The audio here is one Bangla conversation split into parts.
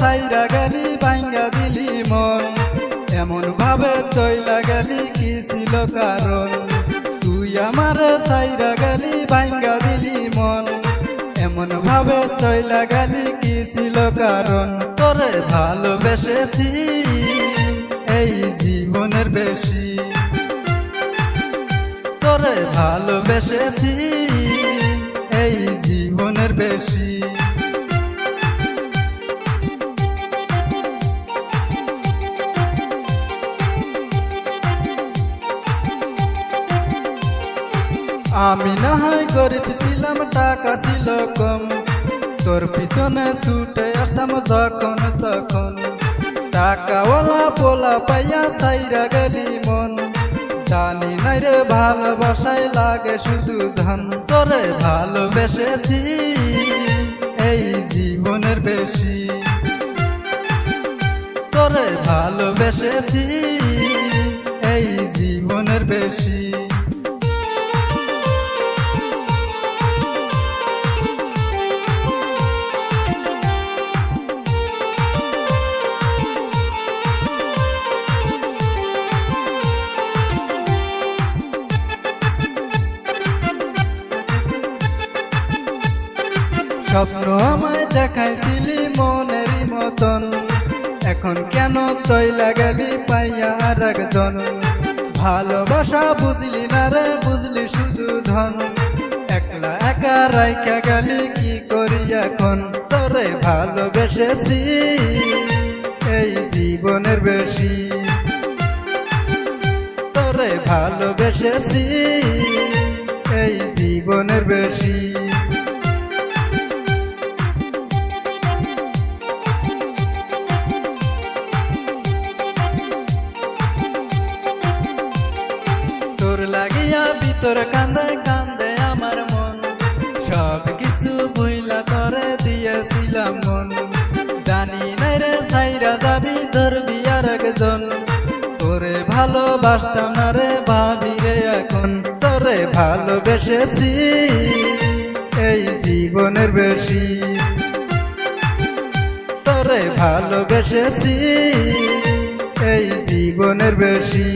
সাইরা গেলি ভাঙ্গা দিলি মন। এমন ভাবে চইলা গেলি, কি ছিল কারণ? তুই আমার সাইরা গেলি ভাঙ্গা দিলি মন। এমন ভাবে চইলা গেলি, কি ছিল কারণ? তোরে ভালোবেসেছি, এই জীবনের বেশি। তোরে ভালোবেসেছি, এই জীবনের বেশি। আমি না হয় গরিব ছিলাম, টাকা ছিল কম। তোর পিছনে ছুটে আসতাম যখন তখন। টাকাওয়ালা পোলা পাইয়া সাইরা গেলি মন। জানি নাই রে ভালোবাসায় লাগে শুধু ধন। তোরে ভালোবেসেছি, এই জীবনের বেশি। তোরে ভালোবেসেছি, এই জীবনের বেশি। স্বপ্ন আমায় দেখাইছিলি মনেরই মতন। এখন কেন চইলা গেলি পাইয়া আর একজন? ভালোবাসা বুঝলি না রে, বুঝলি শুধু ধন। একলা একা রাইকা গেলি কি করি এখন? তোরে ভালোবেসেছি, এই জীবনের বেশি। তোরে ভালোবেসেছি, এই জীবনের বেশি। লাগিয়া ভিতর কান্দে কান্দে আমার মন। সব কিছু বুইলা করে দিয়েছিলাম মন। জানি নাই রে সাইরা যাবি ধরবি আর একজন। তোরে ভালোবাসতাম না রে ভাবি রে এখন। তোরে ভালোবেসেছি, এই জীবনের বেশি। তোরে ভালোবেসেছি, এই জীবনের বেশি।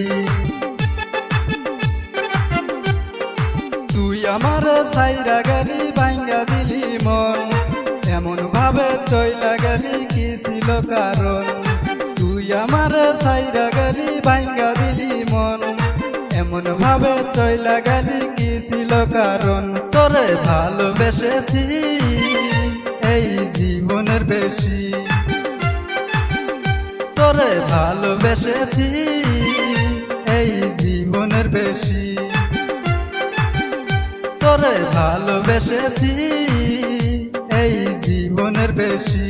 আমার সাইরা গেলি ভাঙ্গা দিলি মন। এমন ভাবে চইলা গেলি, কি ছিল কারণ? তুই আমার সাইরা গেলি ভাঙ্গা দিলি মন। এমন ভাবে চইলা গেলি, কি ছিল কারণ? তোরে ভালোবেসেছি, এই জীবনের বেশি। তোরে ভালোবেসেছি তোরে ভালোবেসেছি এই জীবনের বেশি।